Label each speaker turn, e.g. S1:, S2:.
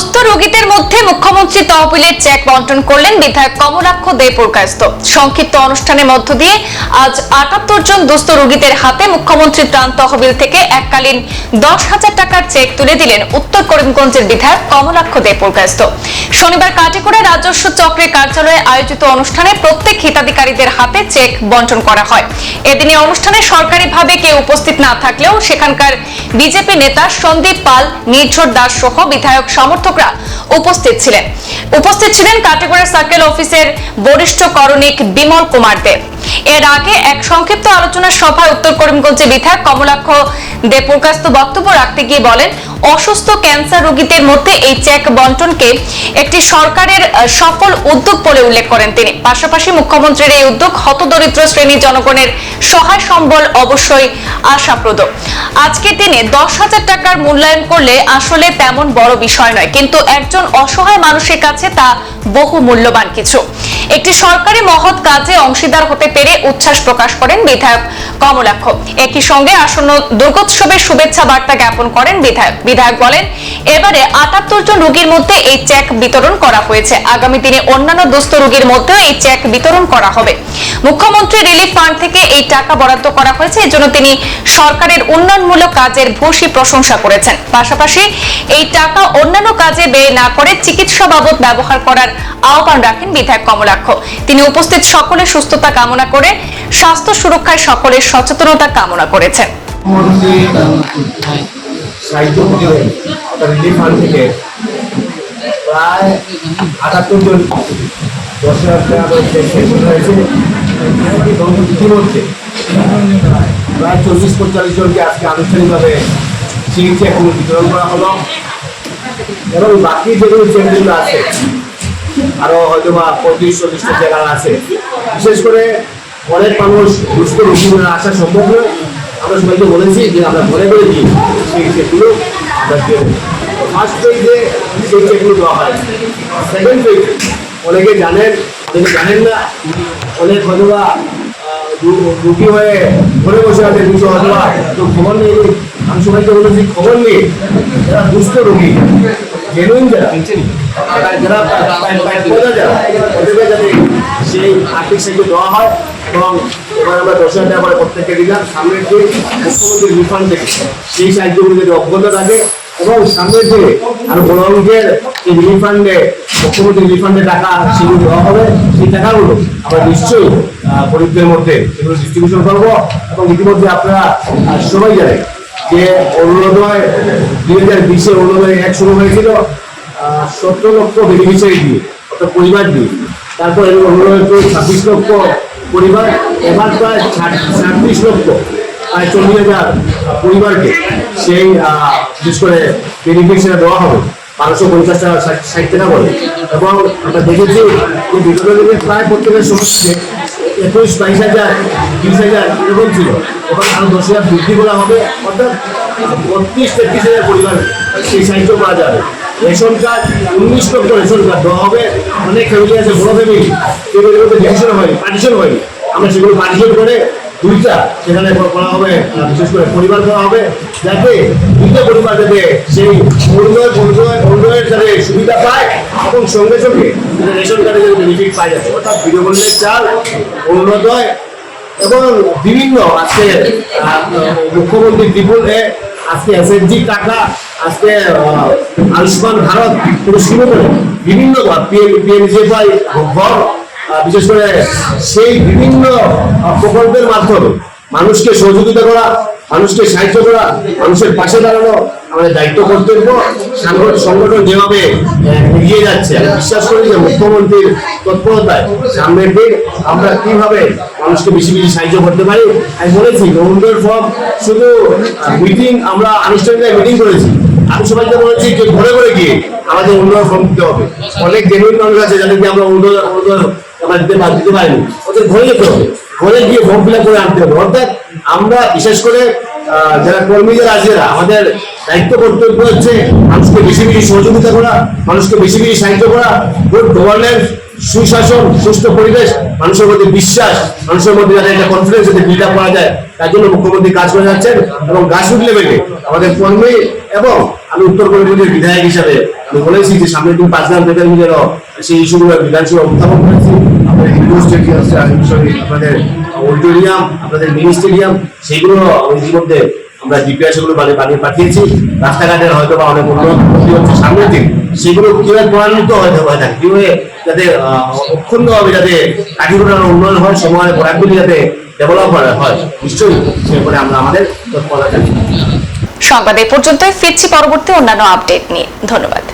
S1: দুস্থ রোগীদের মধ্যে মুখ্যমন্ত্রী তহবিলের চেক বন্টন করলেন বিধায়ক কমলাক্ষ দে পুরকায়স্ত সংক্ষিপ্ত অনুষ্ঠানের মধ্য দিয়ে আজ আটাত্তর জন দুস্থ রোগীদের হাতে মুখ্যমন্ত্রী ত্রাণ তহবিল থেকে এককালীন দশ হাজার টাকার চেক তুলে দিলেন উত্তর করিমগঞ্জের বিধায়ক কমলাক্ষ দে পুরকায়স্ত শনিবার কাটিগড়া রাজস্ব চক্রের কার্যালয়ে আয়োজিত অনুষ্ঠানে প্রত্যেক হিতাধিকারীদের হাতে চেক বন্টন করা হয়। এদিনে অনুষ্ঠানে সরকারিভাবে কেউ উপস্থিত না থাকলেও সেখানকার বিজেপি নেতা সন্দীপ পাল, নির্ঝর দাস সহ বিধায়ক সমর্থকরা উপস্থিত ছিলেন। উপস্থিত ছিলেন কাটিগড়া সার্কেল অফিসের বরিষ্ঠ করণিক বিমল কুমার দেব এর আগে এক সংক্ষিপ্ত আলোচনা সভায় উত্তর করিমগঞ্জে বিধায়ক কমলাক্ষ দেবপ্রকাস্ত বক্তব্য রাখতে গিয়ে বলেন, অসুস্থ ক্যান্সার রোগীদের মধ্যে এই চেক বন্টনকে একটি সরকারের সফল উদ্যোগ বলে উল্লেখ করেন তিনি। পাশাপাশি মুখ্যমন্ত্রীর এই উদ্যোগ হতদরিদ্র শ্রেণির জনগণের সহায় সম্বল অবশ্যই আশাপ্রদ। আজকের দিনে দশ হাজার টাকার মূল্যায়ন করলে আসলে তেমন বড় বিষয় নয়, কিন্তু একজন অসহায় মানুষের কাছে তা বহু মূল্যবান কিছু। একটি সরকারি মহৎ কাজে অংশীদার হতে পেরে উচ্ছ্বাস প্রকাশ করেন বিধায়ক কমলাক্ষ। একই সঙ্গে আসন্ন দুর্গোৎসবের শুভেচ্ছা বার্তা জ্ঞাপন করেন বিধায়ক। বিধায়ক বলেন, এবারে আটাত্তর জন রোগীর মধ্যে এই চেক বিতরণ করা হয়েছে। আগামী দিনে অন্যান্য দুস্থ রোগীর মধ্যেও এই চেক বিতরণ করা হবে। মুখ্যমন্ত্রী রিলিফ ফান্ড থেকে এই টাকা বরাদ্দ করা হয়েছে। এজন্য তিনি সরকারের উন্নয়নমূলক কাজের ভূয়সী প্রশংসা করেছেন। পাশাপাশি এই টাকা অন্যান্য কাজে ব্যয় না করে চিকিৎসা বাবদ ব্যবহার করার আহ্বান রাখেন বিধায়ক কমলাক্ষ। তিনি উপস্থিত সকলের সুস্থতা কামনা করে, স্বাস্থ্য সুরক্ষায় সকলের সচেতনতা কামনা করেছেন।
S2: প্রায় প্রায় জনকে আজকে চিকিৎসা এখন বিতরণ করা হলো। এবং বাকি যেগুলো আছে আরও হয়তো বা পঁয়ত্রিশ চল্লিশটা জায়গা আছে। বিশেষ করে অনেক মানুষ দুস্থ রোগীরা আসা সম্ভব নয়। আমরা সবাইকে বলেছি যে আমরা ঘরে ঘরে দিই সেই চেকগুলো, আমরা ফার্স্ট পেজে সেই চেকগুলো দেওয়া হয়। সেকেন্ড পেজ অনেকে জানেন অনেকে জানেন না, অনেক হয়তো বা রুগী হয়ে ঘরে বসে আছে, দুশো অথবা তো খবর নেই। আমি সবাইকে বলেছি, খবর নেই। যারা দুস্থ রোগী। জেনুইন যারা। যারা পয়সা যারা ওদেরকে যাতে সেই আর্থিক সাহায্য দেওয়া হয় এবং এবার আমরা দশ হাজার টাকা প্রত্যেককে দিলাম। সামনের যে মুখ্যমন্ত্রীর রিফান্ড থেকে, সেই সাহায্যগুলো যদি অব্যাহত থাকে এবং সামনের যে আরও বড় অঙ্কের যে রিফান্ডে রিফান্ডে টাকা সেগুলো দেওয়া হবে, সেই টাকাগুলো আমরা নিশ্চয়ই গরিবদের মধ্যে সেগুলো ডিস্ট্রিবিউশন করব। এবং ইতিমধ্যে আপনারা সবাই জানেন যে অরুণোদয় দুই হাজার বিশে অরুণোদয় এক হয়েছিল সত্তর লক্ষ বেনিফিশিয়ারি দিয়ে, অর্থাৎ পরিবার দিয়ে। তারপর অরুণোদয় ছাব্বিশ লক্ষ পরিবার, এবার প্রায় ছাব্বিশ লক্ষ, প্রায় চল্লিশ হাজার পরিবারকে সেই বিশেষ করে বেনিফিশিয়ারি দেওয়া হবে। বারোশো পঞ্চাশ টাকা ষাট- টাকা করে এবং আমরা দেখেছি যে বিদ্যালয়ের প্রায় প্রত্যেকের সমস্যা একুশ, বাইশ হাজার, তিরিশ হাজার, এরকম ছিল। এবং আরও দশ হাজার বৃদ্ধি করা হবে, অর্থাৎ বত্রিশ, তেত্রিশ হাজার পরিবার সেই সাহায্য করা যাবে। রেশন কার্ড, উনিশ লক্ষ রেশন কার্ড দেওয়া হবে। অনেক ফ্যামিলি আছে, বড় ফ্যামিলি মধ্যে ডিভিশন হয়নি পার্টিশন হয়নি আমরা সেগুলো পার্টিশন করে দুইটা সেখানে করা হবে বিশেষ করে পরিবার করা হবে, যাতে দুইটা পরিবার যাতে সেই অরুণোদয় অরুণোদয় অরুণোদয়ের এবং সঙ্গে সঙ্গে রেশন কার্ডে যাতে বেনিফিট পায় যাবে, অর্থাৎ বিনামূল্যের চাল অরুণোদয় এবং বিভিন্ন আজকে মুখ্যমন্ত্রী ত্রিপুল এ আজকে এসএসজি টাকা আজকে আয়ুষ্মান ভারত শুরু করে বিভিন্ন বিশেষ করে সেই বিভিন্ন প্রকল্পের মাধ্যমে মানুষকে সহযোগিতা করা, মানুষকে সাহায্য করা, মানুষের পাশে দাঁড়ানো আমাদের দায়িত্ব কর্তব্য সাংগঠন যেভাবে এগিয়ে যাচ্ছে বিশ্বাস করি যে মুখ্যমন্ত্রীর তৎপরতায় সামনের দিন আমরা কীভাবে মানুষকে বেশি বেশি সাহায্য করতে পারি, আমি বলেছি, গভর্নমেন্টের ফর্ম শুধু মিটিং আমরা আনুষ্ঠানিক মিটিং করেছি। আমি সবাইকে বলেছি যে ঘরে ঘরে গিয়ে আমাদের উন্নয়ন ফর্ম দিতে হবে। অনেক জেনুইন মানুষ আছে যাদেরকে আমরা উন্নয়ন আমরা দিতে দিতে পারিনি। ওদের ঘরে যেতে হবে। ঘরে গিয়ে ফর্ম ফিল করে আনতে হবে। অর্থাৎ আমরা, বিশেষ করে যারা কর্মী যারা আছে আমাদের দায়িত্ব কর্তব্য হচ্ছে মানুষকে বেশি বেশি সহযোগিতা করা মানুষকে বেশি বেশি সাহায্য করা গুড গভর্নেন্স সুশাসন সুস্থ পরিবেশ মানুষের মধ্যে বিশ্বাস মানুষের মধ্যে যাতে একটা কনফিডেন্স যাতে বিল্ড আপ করা যায় তার জন্য মুখ্যমন্ত্রী কাজ করে যাচ্ছেন এবং গ্রাসরুট লেভেলে আমাদের কর্মী এবং আমি উত্তর করিমগঞ্জের বিধায়ক হিসাবে আমি বলেছি যে সামনের দিন পাঁচ গ্রাম বেতন মিলেরও সেই ইস্যুগুলো বিধানসভা উত্থাপন করেছি ইনডোর স্টেডিয়াম সরি আপনাদের অডিটোরিয়াম, আপনাদের মিনি স্টেডিয়াম সেইগুলো ইতিমধ্যে আমরা ডিপিআর সেগুলো বানিয়ে পাঠিয়েছি। রাস্তাঘাটের হয়তো বা অনেক উন্নত হচ্ছে সামনের দিন। সেগুলো কীভাবে ত্বরান্বিত হয়তো হয়ে থাকে কীভাবে যাতে অক্ষুণ্ণভাবে যাতে কাঠিগোড়ার উন্নয়ন হয় সময় প্রোডাক্টগুলি যাতে ডেভেলপ হয় নিশ্চয়ই সে ব্যাপারে আমরা আমাদের তৎপরতা।
S1: সংবাদ এ পর্যন্তই, ফিরছি পরবর্তী অন্যান্য আপডেট নিয়ে। ধন্যবাদ।